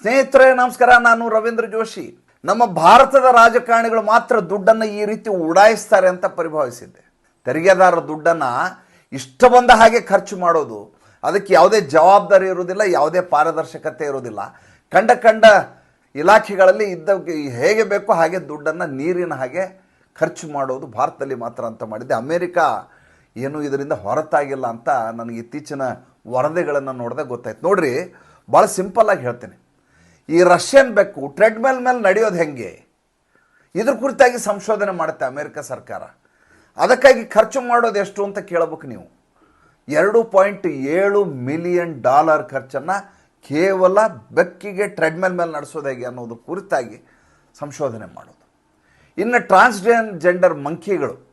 ಸ್ನೇಹಿತರೆ, ನಮಸ್ಕಾರ. ನಾನು ರವೀಂದ್ರ ಜೋಶಿ. ನಮ್ಮ ಭಾರತದ ರಾಜಕಾರಣಿಗಳು ಮಾತ್ರ ದುಡ್ಡನ್ನು ಈ ರೀತಿ ಉಡಾಯಿಸ್ತಾರೆ ಅಂತ ಪರಿಭಾವಿಸಿದ್ದೆ. ತೆರಿಗೆದಾರರ ದುಡ್ಡನ್ನು ಇಷ್ಟ ಬಂದ ಹಾಗೆ ಖರ್ಚು ಮಾಡೋದು, ಅದಕ್ಕೆ ಯಾವುದೇ ಜವಾಬ್ದಾರಿ ಇರೋದಿಲ್ಲ ಯಾವುದೇ ಪಾರದರ್ಶಕತೆ ಇರೋದಿಲ್ಲ ಕಂಡ ಕಂಡ ಇಲಾಖೆಗಳಲ್ಲಿ ಇದ್ದ ಹೇಗೆ ಬೇಕೋ ಹಾಗೆ ದುಡ್ಡನ್ನು ನೀರಿನ ಹಾಗೆ ಖರ್ಚು ಮಾಡೋದು ಭಾರತದಲ್ಲಿ ಮಾತ್ರ ಅಂತ ಮಾಡಿದ್ದೆ. ಅಮೇರಿಕಾ ಏನು ಇದರಿಂದ ಹೊರತಾಗಿಲ್ಲ ಅಂತ ನನಗೆ ಇತ್ತೀಚಿನ ವರದಿಗಳನ್ನು ನೋಡಿದೆ ಗೊತ್ತಾಯ್ತು. ನೋಡಿರಿ ಭಾಳ ಸಿಂಪಲ್ಲಾಗಿ ಹೇಳ್ತೀನಿ. ಈ ರಷ್ಯನ್ ಬೆಕ್ಕು ಟ್ರೆಡ್ಮೆಲ್ ಮೇಲೆ ನಡೆಯೋದು ಹೆಂಗೆ? ಇದ್ರ ಕುರಿತಾಗಿ ಸಂಶೋಧನೆ ಮಾಡುತ್ತೆ ಅಮೆರಿಕ ಸರ್ಕಾರ. ಅದಕ್ಕಾಗಿ ಖರ್ಚು ಮಾಡೋದು ಎಷ್ಟು ಅಂತ ಕೇಳಬೇಕು ನೀವು. ಎರಡು ಪಾಯಿಂಟ್ ಏಳು ಮಿಲಿಯನ್ ಡಾಲರ್ ಖರ್ಚನ್ನು ಕೇವಲ ಬೆಕ್ಕಿಗೆ ಟ್ರೆಡ್ಮೆಲ್ ಮೇಲೆ ನಡೆಸೋದು ಹೇಗೆ ಅನ್ನೋದು ಕುರಿತಾಗಿ ಸಂಶೋಧನೆ ಮಾಡೋದು. ಇನ್ನು ಟ್ರಾನ್ಸ್ಜೆನ್ ಜೆಂಡರ್ ಮಂಕಿಗಳು.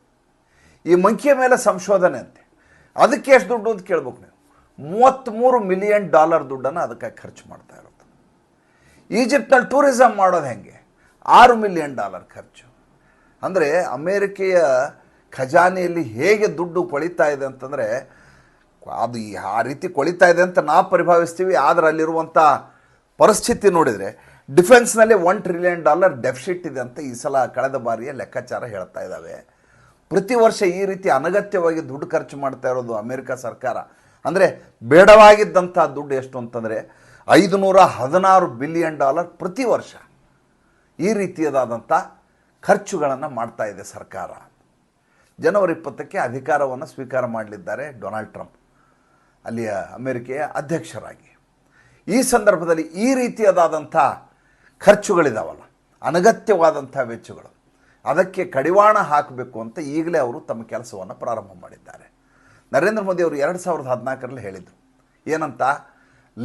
ಈ ಮಂಕಿಯ ಮೇಲೆ ಸಂಶೋಧನೆ ಅಂತೆ. ಅದಕ್ಕೆ ಎಷ್ಟು ದುಡ್ಡು ಅಂತ ಕೇಳ್ಬೇಕು ನೀವು. ಮೂವತ್ತ್ಮೂರು ಮಿಲಿಯನ್ ಡಾಲರ್ ದುಡ್ಡನ್ನು ಅದಕ್ಕೆ ಖರ್ಚು ಮಾಡ್ತಾ ಇರೋದು. ಈಜಿಪ್ಟ್ನಲ್ಲಿ ಟೂರಿಸಮ್ ಮಾಡೋದು ಹೆಂಗೆ? ಆರು ಮಿಲಿಯನ್ ಡಾಲರ್ ಖರ್ಚು. ಅಂದರೆ ಅಮೇರಿಕೆಯ ಖಜಾನೆಯಲ್ಲಿ ಹೇಗೆ ದುಡ್ಡು ಕೊಳಿತಾ ಇದೆ ಅಂತಂದರೆ, ಅದು ಆ ರೀತಿ ಕೊಳಿತಾ ಇದೆ ಅಂತ ನಾವು ಪರಿಭಾವಿಸ್ತೀವಿ, ಆದರೆ ಅಲ್ಲಿರುವಂಥ ಪರಿಸ್ಥಿತಿ ನೋಡಿದರೆ ಡಿಫೆನ್ಸ್ನಲ್ಲಿ ಒನ್ ಟ್ರಿಲಿಯನ್ ಡಾಲರ್ ಡೆಫಿಸಿಟ್ ಇದೆ ಅಂತ ಈ ಸಲ ಕಳೆದ ಬಾರಿಯ ಲೆಕ್ಕಾಚಾರ ಹೇಳ್ತಾ ಇದ್ದಾವೆ. ಪ್ರತಿ ವರ್ಷ ಈ ರೀತಿ ಅನಗತ್ಯವಾಗಿ ದುಡ್ಡು ಖರ್ಚು ಮಾಡ್ತಾ ಇರೋದು ಅಮೇರಿಕ ಸರ್ಕಾರ. ಅಂದರೆ ಬೇಡವಾಗಿದ್ದಂಥ ದುಡ್ಡು ಎಷ್ಟು ಅಂತಂದರೆ ಐದು ನೂರ ಹದಿನಾರು ಬಿಲಿಯನ್ ಡಾಲರ್ ಪ್ರತಿ ವರ್ಷ ಈ ರೀತಿಯದಾದಂಥ ಖರ್ಚುಗಳನ್ನು ಮಾಡ್ತಾ ಇದೆ ಸರ್ಕಾರ. ಜನವರಿ ಇಪ್ಪತ್ತಕ್ಕೆ ಅಧಿಕಾರವನ್ನು ಸ್ವೀಕಾರ ಮಾಡಲಿದ್ದಾರೆ ಡೊನಾಲ್ಡ್ ಟ್ರಂಪ್, ಅಲ್ಲಿಯ ಅಮೆರಿಕೆಯ ಅಧ್ಯಕ್ಷರಾಗಿ. ಈ ಸಂದರ್ಭದಲ್ಲಿ ಈ ರೀತಿಯದಾದಂಥ ಖರ್ಚುಗಳಿದಾವಲ್ಲ, ಅನಗತ್ಯವಾದಂಥ ವೆಚ್ಚಗಳು. ಅದಕ್ಕೆ ಕಡಿವಾಣ ಹಾಕಬೇಕು ಅಂತ ಈಗಲೇ ಅವರು ತಮ್ಮ ಕೆಲಸವನ್ನು ಪ್ರಾರಂಭ ಮಾಡಿದ್ದಾರೆ. ನರೇಂದ್ರ ಮೋದಿ ಅವರು ಎರಡು ಸಾವಿರದ ಹದಿನಾಲ್ಕರಲ್ಲಿ ಹೇಳಿದರು, ಏನಂತ?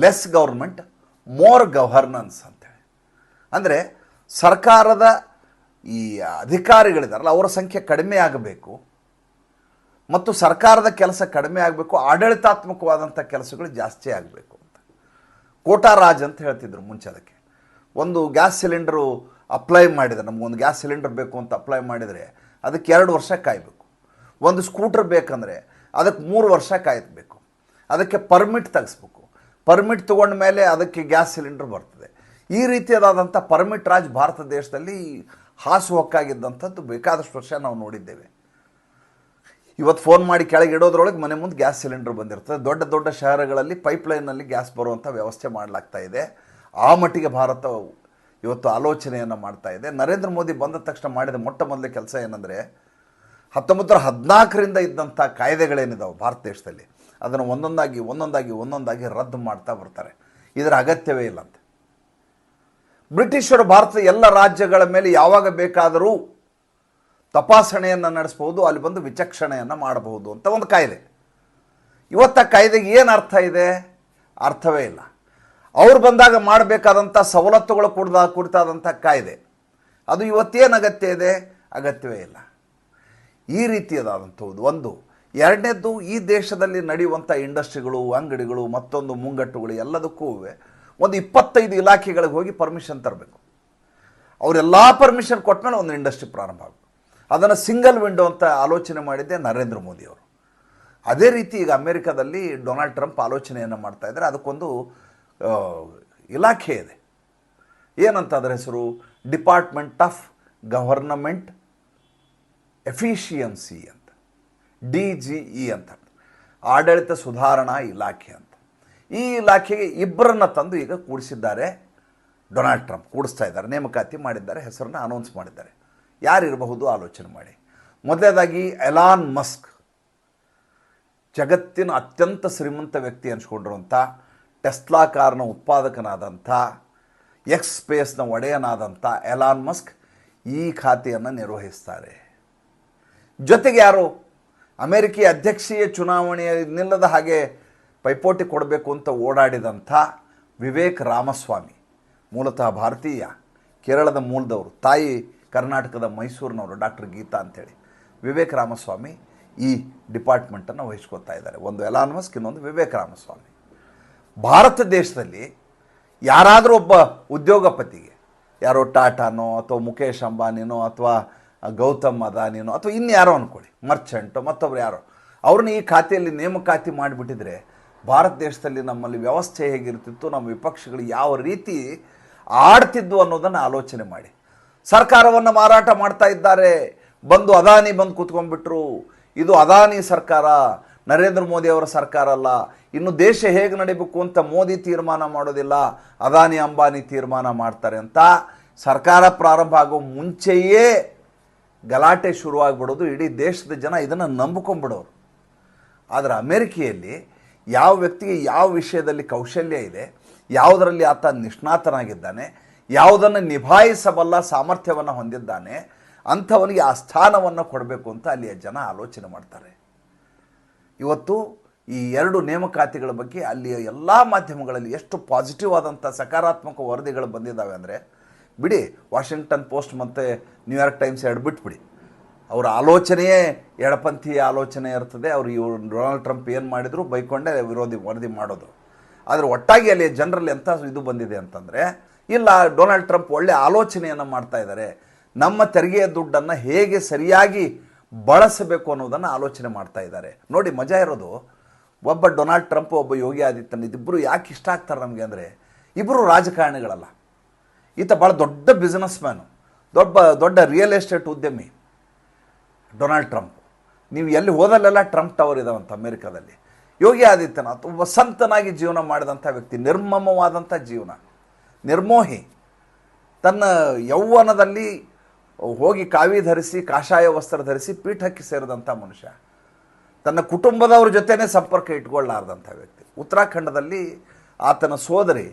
ಲೆಸ್ ಗೌರ್ಮೆಂಟ್ ಮೋರ್ ಗವರ್ನೆನ್ಸ್ ಅಂತೇಳಿ. ಅಂದರೆ ಸರ್ಕಾರದ ಈ ಅಧಿಕಾರಿಗಳಿದಾರಲ್ಲ, ಅವರ ಸಂಖ್ಯೆ ಕಡಿಮೆ ಆಗಬೇಕು. ಮತ್ತು ಸರ್ಕಾರದ ಕೆಲಸ ಕಡಿಮೆ ಆಗಬೇಕು, ಆಡಳಿತಾತ್ಮಕವಾದಂಥ ಕೆಲಸಗಳು ಜಾಸ್ತಿ ಆಗಬೇಕು ಅಂತ. ಕೋಟಾ ರಾಜ್ ಅಂತ ಹೇಳ್ತಿದ್ರು ಮುಂಚೆ ಅದಕ್ಕೆ. ಒಂದು ಗ್ಯಾಸ್ ಸಿಲಿಂಡ್ರು ಅಪ್ಲೈ ಮಾಡಿದರೆ ನಮಗೊಂದು ಗ್ಯಾಸ್ ಸಿಲಿಂಡರ್ ಬೇಕು ಅಂತ ಅಪ್ಲೈ ಮಾಡಿದರೆ, ಅದಕ್ಕೆ ಎರಡು ವರ್ಷ ಕಾಯಬೇಕು. ಒಂದು ಸ್ಕೂಟರ್ ಬೇಕಂದರೆ, ಅದಕ್ಕೆ ಮೂರು ವರ್ಷ ಕಾಯಬೇಕು. ಅದಕ್ಕೆ ಪರ್ಮಿಟ್ ತೆಗಿಸ್ಬೇಕು. ಪರ್ಮಿಟ್ ತಗೊಂಡ ಮೇಲೆ ಅದಕ್ಕೆ ಗ್ಯಾಸ್ ಸಿಲಿಂಡರ್ ಬರ್ತದೆ. ಈ ರೀತಿಯಾದಂಥ ಪರ್ಮಿಟ್ ರಾಜ್ ಭಾರತ ದೇಶದಲ್ಲಿ ಹಾಸು ಹೊಕ್ಕಾಗಿದ್ದಂಥದ್ದು ಬೇಕಾದಷ್ಟು ವರ್ಷ ನಾವು ನೋಡಿದ್ದೇವೆ. ಇವತ್ತು ಫೋನ್ ಮಾಡಿ ಕೆಳಗೆ ಇಡೋದ್ರೊಳಗೆ ಮನೆ ಮುಂದೆ ಗ್ಯಾಸ್ ಸಿಲಿಂಡರ್ ಬಂದಿರ್ತದೆ. ದೊಡ್ಡ ದೊಡ್ಡ ಶಹರಗಳಲ್ಲಿ ಪೈಪ್ಲೈನಲ್ಲಿ ಗ್ಯಾಸ್ ಬರುವಂಥ ವ್ಯವಸ್ಥೆ ಮಾಡಲಾಗ್ತಾ ಇದೆ. ಆ ಮಟ್ಟಿಗೆ ಭಾರತ ಇವತ್ತು ಆಲೋಚನೆಯನ್ನು ಮಾಡ್ತಾ ಇದೆ. ನರೇಂದ್ರ ಮೋದಿ ಬಂದ ತಕ್ಷಣ ಮಾಡಿದ ಮೊಟ್ಟ ಮೊದಲ ಕೆಲಸ ಏನಂದರೆ ಹತ್ತೊಂಬತ್ತರ ಹದಿನಾಲ್ಕರಿಂದ ಇದ್ದಂಥ ಕಾಯ್ದೆಗಳೇನಿದಾವೆ ಭಾರತ ದೇಶದಲ್ಲಿ? ಅದನ್ನು ಒಂದೊಂದಾಗಿ ಒಂದೊಂದಾಗಿ ಒಂದೊಂದಾಗಿ ರದ್ದು ಮಾಡ್ತಾ ಬರ್ತಾರೆ. ಇದರ ಅಗತ್ಯವೇ ಇಲ್ಲಂತೆ. ಬ್ರಿಟಿಷರು ಭಾರತದ ಎಲ್ಲ ರಾಜ್ಯಗಳ ಮೇಲೆ ಯಾವಾಗ ಬೇಕಾದರೂ ತಪಾಸಣೆಯನ್ನು ನಡೆಸ್ಬೋದು ಅಲ್ಲಿ ಬಂದು ವಿಚಕ್ಷಣೆಯನ್ನು ಮಾಡಬಹುದು ಅಂತ ಒಂದು ಕಾಯ್ದೆ. ಇವತ್ತ ಕಾಯ್ದೆಗೆ ಏನು ಅರ್ಥ ಇದೆ? ಅರ್ಥವೇ ಇಲ್ಲ. ಅವ್ರು ಬಂದಾಗ ಮಾಡಬೇಕಾದಂಥ ಸವಲತ್ತುಗಳು ಕುಡ್ದ ಕುರಿತಾದಂಥ ಕಾಯ್ದೆ. ಅದು ಇವತ್ತೇನು ಅಗತ್ಯ ಇದೆ? ಅಗತ್ಯವೇ ಇಲ್ಲ. ಈ ರೀತಿಯದಾದಂಥದ್ದು ಒಂದು ಎರಡನೇದ್ದು ಈ ದೇಶದಲ್ಲಿ ನಡೆಯುವಂಥ ಇಂಡಸ್ಟ್ರಿಗಳು, ಅಂಗಡಿಗಳು, ಮತ್ತೊಂದು ಮುಂಗಟ್ಟುಗಳು ಎಲ್ಲದಕ್ಕೂ ಒಂದು ಇಪ್ಪತ್ತೈದು ಇಲಾಖೆಗಳಿಗೆ ಹೋಗಿ ಪರ್ಮಿಷನ್ ತರಬೇಕು. ಅವರೆಲ್ಲ ಪರ್ಮಿಷನ್ ಕೊಟ್ಟಮೇಲೆ ಒಂದು ಇಂಡಸ್ಟ್ರಿ ಪ್ರಾರಂಭ ಆಗಬೇಕು. ಅದನ್ನು ಸಿಂಗಲ್ ವಿಂಡೋ ಅಂತ ಆಲೋಚನೆ ಮಾಡಿದ್ದೆ ನರೇಂದ್ರ ಮೋದಿ ಅವರು. ಅದೇ ರೀತಿ ಈಗ ಅಮೇರಿಕಾದಲ್ಲಿ ಡೊನಾಲ್ಡ್ ಟ್ರಂಪ್ ಆಲೋಚನೆಯನ್ನು ಮಾಡ್ತಾ ಇದ್ದಾರೆ. ಅದಕ್ಕೊಂದು ಇಲಾಖೆ ಇದೆ. ಏನಂತ ಅದರ ಹೆಸರು? ಡಿಪಾರ್ಟ್ಮೆಂಟ್ ಆಫ್ ಗವರ್ನಮೆಂಟ್ ಎಫಿಷಿಯನ್ಸಿ ಅಂತ. ಡಿ ಜಿ ಇ ಅಂತ. ಆಡಳಿತ ಸುಧಾರಣಾ ಇಲಾಖೆ ಅಂತ. ಈ ಇಲಾಖೆಗೆ ಇಬ್ಬರನ್ನು ತಂದು ಈಗ ಕೂಡಿಸಿದ್ದಾರೆ. ಡೊನಾಲ್ಡ್ ಟ್ರಂಪ್ ಕೂಡಿಸ್ತಾ ಇದ್ದಾರೆ, ನೇಮಕಾತಿ ಮಾಡಿದ್ದಾರೆ, ಹೆಸರನ್ನು ಅನೌನ್ಸ್ ಮಾಡಿದ್ದಾರೆ. ಯಾರಿರಬಹುದು ಆಲೋಚನೆ ಮಾಡಿ. ಮೊದಲನೇದಾಗಿ ಎಲಾನ್ ಮಸ್ಕ್ ಜಗತ್ತಿನ ಅತ್ಯಂತ ಶ್ರೀಮಂತ ವ್ಯಕ್ತಿ ಅನ್ಸ್ಕೊಂಡಿರುವಂಥ ಟೆಸ್ಲಾ ಕಾರ್ನ ಉತ್ಪಾದಕನಾದಂಥ ಎಕ್ಸ್ ಸ್ಪೇಸ್ನ ಒಡೆಯನಾದಂಥ ಎಲಾನ್ ಮಸ್ಕ್ ಈ ಖಾತೆಯನ್ನು ನಿರ್ವಹಿಸ್ತಾರೆ. ಜೊತೆಗೆ ಯಾರು? ಅಮೆರಿಕೆಯ ಅಧ್ಯಕ್ಷೀಯ ಚುನಾವಣೆಯ ನಿಲ್ಲದ ಹಾಗೆ ಪೈಪೋಟಿ ಕೊಡಬೇಕು ಅಂತ ಓಡಾಡಿದಂಥ ವಿವೇಕ್ ರಾಮಸ್ವಾಮಿ, ಮೂಲತಃ ಭಾರತೀಯ, ಕೇರಳದ ಮೂಲದವರು, ತಾಯಿ ಕರ್ನಾಟಕದ ಮೈಸೂರಿನವರು, ಡಾಕ್ಟರ್ ಗೀತಾ ಅಂಥೇಳಿ ವಿವೇಕ್ ರಾಮಸ್ವಾಮಿ ಈ ಡಿಪಾರ್ಟ್ಮೆಂಟನ್ನು ವಹಿಸ್ಕೊತಾ ಇದ್ದಾರೆ. ಒಂದು ಎಲಾನ್ಮಸ್ಕ್ ಇನ್ನೊಂದು ವಿವೇಕ್ ರಾಮಸ್ವಾಮಿ. ಭಾರತ ದೇಶದಲ್ಲಿ ಯಾರಾದರೂ ಒಬ್ಬ ಉದ್ಯೋಗಪತಿಗೆ, ಯಾರೋ ಟಾಟಾನೋ ಅಥವಾ ಮುಖೇಶ್ ಅಂಬಾನಿನೋ ಅಥವಾ ಗೌತಮ್ ಅದಾನಿನೋ ಅಥವಾ ಇನ್ಯಾರೋ ಅಂದ್ಕೊಳ್ಳಿ ಮರ್ಚೆಂಟು, ಮತ್ತೊಬ್ರು ಯಾರೋ. ಅವ್ರನ್ನ ಈ ಖಾತೆಯಲ್ಲಿ ನೇಮಕಾತಿ ಮಾಡಿಬಿಟ್ಟಿದ್ರೆ ಭಾರತ ದೇಶದಲ್ಲಿ ನಮ್ಮಲ್ಲಿ ವ್ಯವಸ್ಥೆ ಹೇಗಿರ್ತಿತ್ತು, ನಮ್ಮ ವಿಪಕ್ಷಗಳು ಯಾವ ರೀತಿ ಆಡ್ತಿದ್ವು ಅನ್ನೋದನ್ನು ಆಲೋಚನೆ ಮಾಡಿ. ಸರ್ಕಾರವನ್ನು ಮಾರಾಟ ಮಾಡ್ತಾ ಇದ್ದಾರೆ, ಬಂದು ಅದಾನಿ ಬಂದು ಕೂತ್ಕೊಂಡ್ಬಿಟ್ರು. ಇದು ಅದಾನಿ ಸರ್ಕಾರ, ನರೇಂದ್ರ ಮೋದಿ ಅವರ ಸರ್ಕಾರ ಅಲ್ಲ. ಇನ್ನು ದೇಶ ಹೇಗೆ ನಡಿಬೇಕು ಅಂತ ಮೋದಿ ತೀರ್ಮಾನ ಮಾಡೋದಿಲ್ಲ, ಅದಾನಿ ಅಂಬಾನಿ ತೀರ್ಮಾನ ಮಾಡ್ತಾರೆ ಅಂತ ಸರ್ಕಾರ ಪ್ರಾರಂಭ ಆಗೋ ಮುಂಚೆಯೇ ಗಲಾಟೆ ಶುರುವಾಗ್ಬಿಡೋದು, ಇಡೀ ದೇಶದ ಜನ ಇದನ್ನು ನಂಬ್ಕೊಂಬಿಡೋರು ಆದರೆ ಅಮೇರಿಕೆಯಲ್ಲಿ ಯಾವ ವ್ಯಕ್ತಿಗೆ ಯಾವ ವಿಷಯದಲ್ಲಿ ಕೌಶಲ್ಯ ಇದೆ, ಯಾವುದರಲ್ಲಿ ಆತ ನಿಷ್ಣಾತನಾಗಿದ್ದಾನೆ, ಯಾವುದನ್ನು ನಿಭಾಯಿಸಬಲ್ಲ ಸಾಮರ್ಥ್ಯವನ್ನು ಹೊಂದಿದ್ದಾನೆ, ಅಂಥವನಿಗೆ ಆ ಸ್ಥಾನವನ್ನು ಕೊಡಬೇಕು ಅಂತ ಅಲ್ಲಿಯ ಜನ ಆಲೋಚನೆ ಮಾಡ್ತಾರೆ. ಇವತ್ತು ಈ ಎರಡು ನೇಮಕಾತಿಗಳ ಬಗ್ಗೆ ಅಲ್ಲಿಯ ಎಲ್ಲ ಮಾಧ್ಯಮಗಳಲ್ಲಿ ಎಷ್ಟು ಪಾಸಿಟಿವ್ ಆದಂಥ ಸಕಾರಾತ್ಮಕ ವರದಿಗಳು ಬಂದಿದ್ದಾವೆ ಅಂದರೆ ಬಿಡಿ ವಾಷಿಂಗ್ಟನ್ ಪೋಸ್ಟ್ ಮತ್ತು ನ್ಯೂಯಾರ್ಕ್ ಟೈಮ್ಸ್ ಎರಡು ಬಿಟ್ಬಿಡಿ. ಅವರ ಆಲೋಚನೆಯೇ ಎಡಪಂಥೀಯ ಆಲೋಚನೆ ಇರ್ತದೆ. ಅವರು ಇವರು ಡೊನಾಲ್ಡ್ ಟ್ರಂಪ್ ಏನು ಮಾಡಿದ್ರು ಬೈಕೊಂಡೇ ವಿರೋಧಿ ವರದಿ ಮಾಡೋದು. ಆದರೆ ಒಟ್ಟಾಗಿ ಅಲ್ಲಿ ಜನರಲ್ಲಿ ಎಂಥ ಇದು ಬಂದಿದೆ ಅಂತಂದರೆ, ಇಲ್ಲ ಡೊನಾಲ್ಡ್ ಟ್ರಂಪ್ ಒಳ್ಳೆ ಆಲೋಚನೆಯನ್ನು ಮಾಡ್ತಾ ಇದ್ದಾರೆ ನಮ್ಮ ತೆರಿಗೆಯ ದುಡ್ಡನ್ನು ಹೇಗೆ ಸರಿಯಾಗಿ ಬಳಸಬೇಕು ಅನ್ನೋದನ್ನು ಆಲೋಚನೆ ಮಾಡ್ತಾ ಇದ್ದಾರೆ ನೋಡಿ, ಮಜಾ ಇರೋದು, ಒಬ್ಬ ಡೊನಾಲ್ಡ್ ಟ್ರಂಪ್ ಒಬ್ಬ ಯೋಗಿ ಆದಿತ್ಯನಾಥ್ ಇಬ್ಬರು ಯಾಕೆ ಇಷ್ಟ ಆಗ್ತಾರೆ ನಮಗೆ ಅಂದರೆ ಇಬ್ಬರು ರಾಜಕಾರಣಿಗಳಲ್ಲ. ಈತ ಭಾಳ ದೊಡ್ಡ ಬಿಸ್ನೆಸ್ ಮ್ಯಾನು ದೊಡ್ಡ ದೊಡ್ಡ ರಿಯಲ್ ಎಸ್ಟೇಟ್ ಉದ್ಯಮಿ ಡೊನಾಲ್ಡ್ ಟ್ರಂಪ್ ನೀವು ಎಲ್ಲಿ ಹೋದಲ್ಲೆಲ್ಲ ಟ್ರಂಪ್ ಟವರ್ ಇದಾವಂತ ಅಮೇರಿಕಾದಲ್ಲಿ. ಯೋಗಿ ಆದಿತ್ಯನಾಥ್, ಒಬ್ಬ ಸಂತನಾಗಿ ಜೀವನ ಮಾಡಿದಂಥ ವ್ಯಕ್ತಿ ನಿರ್ಮಮವಾದಂಥ ಜೀವನ, ನಿರ್ಮೋಹಿ. ತನ್ನ ಯೌವನದಲ್ಲಿ ಹೋಗಿ ಕಾವಿ ಧರಿಸಿ, ಕಾಷಾಯ ವಸ್ತ್ರ ಧರಿಸಿ ಪೀಠಕ್ಕೆ ಸೇರಿದಂಥ ಮನುಷ್ಯ. ತನ್ನ ಕುಟುಂಬದವ್ರ ಜೊತೆನೇ ಸಂಪರ್ಕ ಇಟ್ಕೊಳ್ಳಾರ್ದಂಥ ವ್ಯಕ್ತಿ. ಉತ್ತರಾಖಂಡದಲ್ಲಿ ಆತನ ಸೋದರಿ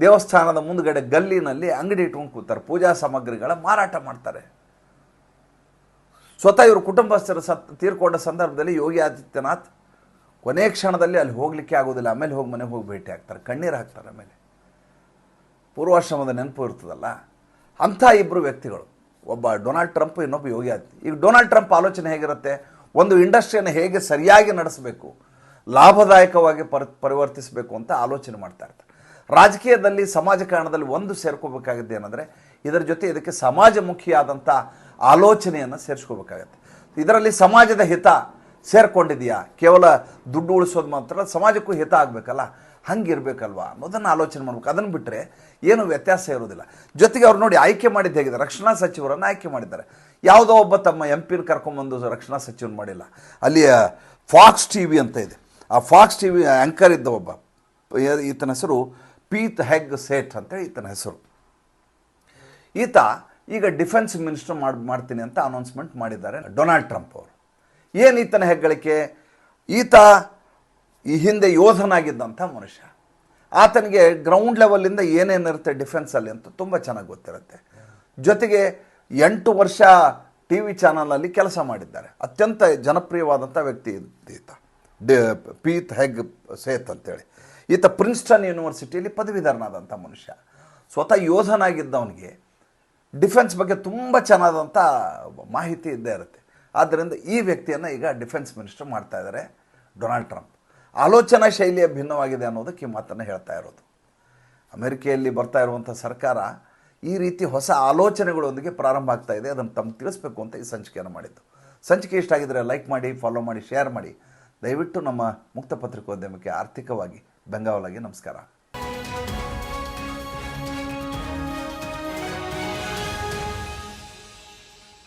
ದೇವಸ್ಥಾನದ ಮುಂದ್ಗಡೆ ಗಲ್ಲಿನಲ್ಲಿ ಅಂಗಡಿ ಇಟ್ಕೊಂಡು ಕೂತಾರೆ. ಪೂಜಾ ಸಾಮಗ್ರಿಗಳ ಮಾರಾಟ ಮಾಡ್ತಾರೆ. ಸ್ವತಃ ಇವರು ಕುಟುಂಬಸ್ಥರು ಸತ್ ತೀರ್ಕೊಂಡ ಸಂದರ್ಭದಲ್ಲಿ ಯೋಗಿ ಆದಿತ್ಯನಾಥ್ ಕೊನೆ ಕ್ಷಣದಲ್ಲಿ ಅಲ್ಲಿ ಹೋಗಲಿಕ್ಕೆ ಆಗೋದಿಲ್ಲ ಆಮೇಲೆ ಹೋಗಿ ಮನೆಗೆ ಹೋಗಿ ಭೇಟಿ ಆಗ್ತಾರೆ. ಕಣ್ಣೀರು ಹಾಕ್ತಾರೆ ಆಮೇಲೆ. ಪೂರ್ವಾಶ್ರಮದ ನೆನಪು ಇರ್ತದಲ್ಲ? ಅಂಥ ಇಬ್ಬರು ವ್ಯಕ್ತಿಗಳು. ಒಬ್ಬ ಡೊನಾಲ್ಡ್ ಟ್ರಂಪ್, ಇನ್ನೊಬ್ಬ ಯೋಗಿ ಆದಿತ್ಯ. ಈಗ ಡೊನಾಲ್ಡ್ ಟ್ರಂಪ್ ಆಲೋಚನೆ ಹೇಗಿರುತ್ತೆ? ಒಂದು ಇಂಡಸ್ಟ್ರಿಯನ್ನು ಹೇಗೆ ಸರಿಯಾಗಿ ನಡೆಸಬೇಕು? ಲಾಭದಾಯಕವಾಗಿ ಪರ್, ಪರಿವರ್ತಿಸಬೇಕು ಅಂತ ಆಲೋಚನೆ ಮಾಡ್ತಾ ಇರ್ತಾರೆ. ರಾಜಕೀಯದಲ್ಲಿ ಸಮಾಜ ಕಾರಣದಲ್ಲಿ ಒಂದು ಸೇರ್ಕೋಬೇಕಾಗಿದ್ದು ಏನಂದರೆ, ಇದರ ಜೊತೆ ಇದಕ್ಕೆ ಸಮಾಜಮುಖಿಯಾದಂಥ ಆಲೋಚನೆಯನ್ನು ಸೇರಿಸ್ಕೋಬೇಕಾಗತ್ತೆ. ಇದರಲ್ಲಿ ಸಮಾಜದ ಹಿತ ಸೇರ್ಕೊಂಡಿದೆಯಾ? ಕೇವಲ ದುಡ್ಡು ಉಳಿಸೋದು ಮಾತ್ರ ಸಮಾಜಕ್ಕೂ ಹಿತ ಆಗಬೇಕಲ್ಲ? ಇರಬೇಕಲ್ವಾ ಅನ್ನೋದನ್ನು ಆಲೋಚನೆ ಮಾಡಬೇಕು. ಅದನ್ನು ಬಿಟ್ಟರೆ ಏನು ವ್ಯತ್ಯಾಸ ಇರೋದಿಲ್ಲ ಜೊತೆಗೆ ಅವ್ರು ನೋಡಿ ಆಯ್ಕೆ ಮಾಡಿದ್ದು ಹೇಗಿದೆ? ರಕ್ಷಣಾ ಸಚಿವರನ್ನು ಆಯ್ಕೆ ಮಾಡಿದ್ದಾರೆ. ಯಾವುದೋ ಒಬ್ಬ ತಮ್ಮ ಎಂ ಪಿನ ಕರ್ಕೊಂಬಂದು ರಕ್ಷಣಾ ಸಚಿವನ ಮಾಡಿಲ್ಲ. ಅಲ್ಲಿ ಫಾಕ್ಸ್ ಟಿ ವಿ ಅಂತ ಇದೆ. ಆ ಫಾಕ್ಸ್ ಟಿ ವಿ ಆ್ಯಂಕರ್ ಇದ್ದ ಒಬ್ಬ. ಈತನ ಹೆಸರು ಪೀತ್ ಹೆಗ್ ಸೇಠ್ ಅಂತೇಳಿ ಈತನ ಹೆಸರು. ಈತ ಈಗ ಡಿಫೆನ್ಸ್ ಮಿನಿಸ್ಟರ್ ಮಾಡಿ, ಮಾಡ್ತೀನಿ ಅಂತ ಅನೌನ್ಸ್ಮೆಂಟ್ ಮಾಡಿದ್ದಾರೆ ಡೊನಾಲ್ಡ್ ಟ್ರಂಪ್ ಅವರು. ಏನು ಈತನ ಹೆಗ್ಗಳಿಕೆ? ಈತ ಈ ಹಿಂದೆ ಯೋಧನಾಗಿದ್ದಂಥ ಮನುಷ್ಯ. ಆತನಿಗೆ ಗ್ರೌಂಡ್ ಲೆವೆಲಿಂದ ಏನೇನಿರುತ್ತೆ ಡಿಫೆನ್ಸಲ್ಲಿ ಅಂತ ತುಂಬ ಚೆನ್ನಾಗಿ ಗೊತ್ತಿರುತ್ತೆ. ಜೊತೆಗೆ ಎಂಟು ವರ್ಷ ಟಿ ವಿ ಚಾನಲಲ್ಲಿ ಕೆಲಸ ಮಾಡಿದ್ದಾರೆ. ಅತ್ಯಂತ ಜನಪ್ರಿಯವಾದಂಥ ವ್ಯಕ್ತಿ ಈತ. ಡಿ ಪೀತ್ ಹೆಗ್ ಸೇತ್ ಅಂತೇಳಿ. ಈತ ಪ್ರಿನ್ಸ್ಟನ್ ಯೂನಿವರ್ಸಿಟಿಯಲ್ಲಿ ಪದವೀಧರನಾದಂಥ ಮನುಷ್ಯ. ಸ್ವತಃ ಯೋಧನಾಗಿದ್ದವನಿಗೆ ಡಿಫೆನ್ಸ್ ಬಗ್ಗೆ ತುಂಬ ಚೆನ್ನಾದಂಥ ಮಾಹಿತಿ ಇದ್ದೇ ಇರುತ್ತೆ. ಆದ್ದರಿಂದ ಈ ವ್ಯಕ್ತಿಯನ್ನು ಈಗ ಡಿಫೆನ್ಸ್ ಮಿನಿಸ್ಟರ್ ಮಾಡ್ತಾ ಇದ್ದಾರೆ ಡೊನಾಲ್ಡ್ ಟ್ರಂಪ್. ಆಲೋಚನಾ ಶೈಲಿಯ ಭಿನ್ನವಾಗಿದೆ ಅನ್ನೋದಕ್ಕೆ ಈ ಮಾತನ್ನು ಹೇಳ್ತಾ ಇರೋದು. ಅಮೆರಿಕೆಯಲ್ಲಿ ಬರ್ತಾ ಇರುವಂಥ ಸರ್ಕಾರ ಈ ರೀತಿ ಹೊಸ ಆಲೋಚನೆಗಳೊಂದಿಗೆ ಪ್ರಾರಂಭ ಆಗ್ತಾ ಇದೆ. ಅದನ್ನು ತಮ್ಮ ತಿಳಿಸ್ಬೇಕು ಅಂತ ಈ ಸಂಚಿಕೆಯನ್ನು ಮಾಡಿದ್ದು. ಸಂಚಿಕೆ ಇಷ್ಟ ಆಗಿದ್ರೆ ಲೈಕ್ ಮಾಡಿ ಫಾಲೋ ಮಾಡಿ ಶೇರ್ ಮಾಡಿ. ದಯವಿಟ್ಟು ನಮ್ಮ ಮುಕ್ತ ಪತ್ರಿಕೋದ್ಯಮಕ್ಕೆ ಆರ್ಥಿಕವಾಗಿ ಬೆಂಗಾವಲಾಗಿ ನಮಸ್ಕಾರ.